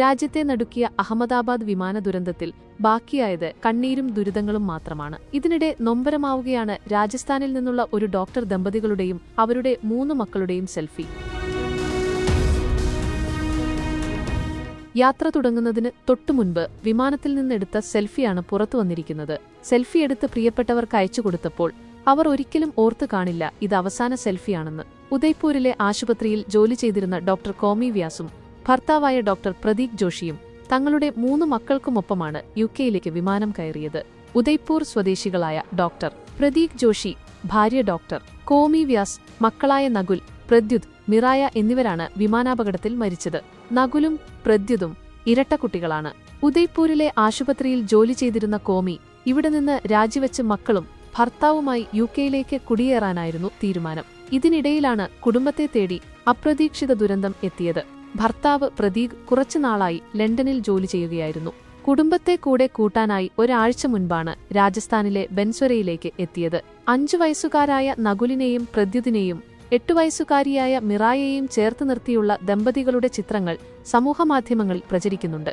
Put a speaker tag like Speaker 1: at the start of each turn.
Speaker 1: രാജ്യത്തെ നടുക്കിയ അഹമ്മദാബാദ് വിമാന ദുരന്തത്തിൽ ബാക്കിയായത് കണ്ണീരും ദുരിതങ്ങളും മാത്രമാണ്. ഇതിനിടെ നൊമ്പരമാവുകയാണ് രാജസ്ഥാനിൽ നിന്നുള്ള ഒരു ഡോക്ടർ ദമ്പതികളുടെയും അവരുടെ മൂന്ന് മക്കളുടെയും സെൽഫി. യാത്ര തുടങ്ങുന്നതിന് തൊട്ടുമുൻപ് വിമാനത്തിൽ നിന്നെടുത്ത സെൽഫിയാണ് പുറത്തു വന്നിരിക്കുന്നത്. സെൽഫി എടുത്ത് പ്രിയപ്പെട്ടവർക്ക് അയച്ചു കൊടുത്തപ്പോൾ അവർ ഒരിക്കലും ഓർത്തു കാണില്ല ഇത് അവസാന സെൽഫിയാണെന്ന്. ഉദയ്പൂരിലെ ആശുപത്രിയിൽ ജോലി ചെയ്തിരുന്ന ഡോക്ടർ കോമി വ്യാസും ഭർത്താവായ ഡോക്ടർ പ്രദീപ് ജോഷിയും തങ്ങളുടെ മൂന്ന് മക്കൾക്കുമൊപ്പമാണ് യു കെയിലേക്ക് വിമാനം കയറിയത്. ഉദയ്പൂർ സ്വദേശികളായ ഡോക്ടർ പ്രദീപ് ജോഷി ഭാര്യ ഡോക്ടർ കോമി വ്യാസ് മക്കളായ നകുൽ പ്രദ്യുത് മിറായ എന്നിവരാണ് വിമാനാപകടത്തിൽ മരിച്ചത്. നകുലും പ്രദ്യുതും ഇരട്ടക്കുട്ടികളാണ് ഉദയ്പൂരിലെ ആശുപത്രിയിൽ ജോലി ചെയ്തിരുന്ന കോമി ഇവിടെ നിന്ന് രാജിവെച്ച് മക്കളും ഭർത്താവുമായി യു കെയിലേക്ക് കുടിയേറാനായിരുന്നു തീരുമാനം. ഇതിനിടയിലാണ് കുടുംബത്തെ തേടി അപ്രതീക്ഷിത ദുരന്തം എത്തിയത്. ഭർത്താവ് പ്രതീക് കുറച്ചുനാളായി ലണ്ടനിൽ ജോലി ചെയ്യുകയായിരുന്നു. കുടുംബത്തെ കൂടെ കൂട്ടാനായി ഒരാഴ്ച മുൻപാണ് രാജസ്ഥാനിലെ ബെൻസ്വരയിലേക്ക് എത്തിയത്. അഞ്ചു വയസ്സുകാരായ നകുലിനെയും പ്രദ്യുതിനെയും എട്ടു വയസ്സുകാരിയായ മിറായെയും ചേർത്ത് നിർത്തിയുള്ള ദമ്പതികളുടെ ചിത്രങ്ങൾ സമൂഹമാധ്യമങ്ങളിൽ പ്രചരിക്കുന്നുണ്ട്.